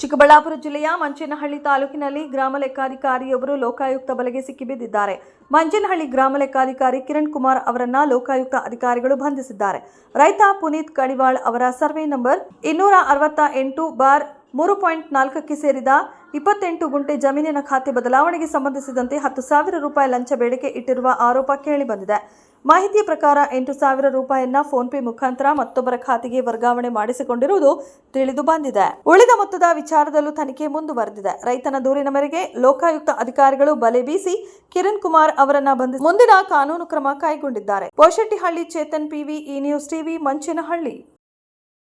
ಚಿಕ್ಕಬಳ್ಳಾಪುರ ಜಿಲ್ಲೆಯ ಮಂಚೇನಹಳ್ಳಿ ತಾಲೂಕಿನಲ್ಲಿ ಗ್ರಾಮ ಲೆಕ್ಕಾಧಿಕಾರಿಯೊಬ್ಬರು ಲೋಕಾಯುಕ್ತ ಬಲೆಗೆ ಸಿಕ್ಕಿಬಿದ್ದಿದ್ದಾರೆ ಮಂಚೇನಹಳ್ಳಿ ಗ್ರಾಮ ಲೆಕ್ಕಾಧಿಕಾರಿ ಕಿರಣ್ ಕುಮಾರ್ ಅವರನ್ನ ಲೋಕಾಯುಕ್ತ ಅಧಿಕಾರಿಗಳು ಬಂಧಿಸಿದ್ದಾರೆ. ರೈತ ಪುನೀತ್ ಕಡಿವಾಳ್ ಅವರ ಸರ್ವೆ ನಂಬರ್ ಇನ್ನೂರ ಅರವತ್ತ ಎಂಟು ಬಾರ್ ಮೂರು ಪಾಯಿಂಟ್ ನಾಲ್ಕಕ್ಕೆ ಸೇರಿದ ಇಪ್ಪತ್ತೆಂಟು ಗುಂಟೆ ಜಮೀನಿನ ಖಾತೆ ಬದಲಾವಣೆಗೆ ಸಂಬಂಧಿಸಿದಂತೆ ಹತ್ತು ಸಾವಿರ ರೂಪಾಯಿ ಲಂಚ ಬೇಡಿಕೆ ಇಟ್ಟಿರುವ ಆರೋಪ ಕೇಳಿಬಂದಿದೆ ಮಾಹಿತಿಯ ಪ್ರಕಾರ ಎಂಟು ಸಾವಿರ ರೂಪಾಯಿಯನ್ನ ಫೋನ್ಪೇ ಮುಖಾಂತರ ಮತ್ತೊಬ್ಬರ ಖಾತೆಗೆ ವರ್ಗಾವಣೆ ಮಾಡಿಸಿಕೊಂಡಿರುವುದು ತಿಳಿದು ಬಂದಿದೆ. ಉಳಿದ ಮೊತ್ತದ ವಿಚಾರದಲ್ಲೂ ತನಿಖೆ ಮುಂದುವರೆದಿದೆ. ರೈತನ ದೂರಿನ ಮೇರೆಗೆ ಲೋಕಾಯುಕ್ತ ಅಧಿಕಾರಿಗಳು ಬಲೆ ಬೀಸಿ ಕಿರಣ್ ಕುಮಾರ್ ಅವರನ್ನ ಬಂಧಿಸಿ ಮುಂದಿನ ಕಾನೂನು ಕ್ರಮ ಕೈಗೊಂಡಿದ್ದಾರೆ. ಪೋಷಟ್ಟಿಹಳ್ಳಿ ಚೇತನ್ ಪಿವಿ ಈ ನ್ಯೂಸ್ ಟಿವಿ, ಮಂಚೇನಹಳ್ಳಿ.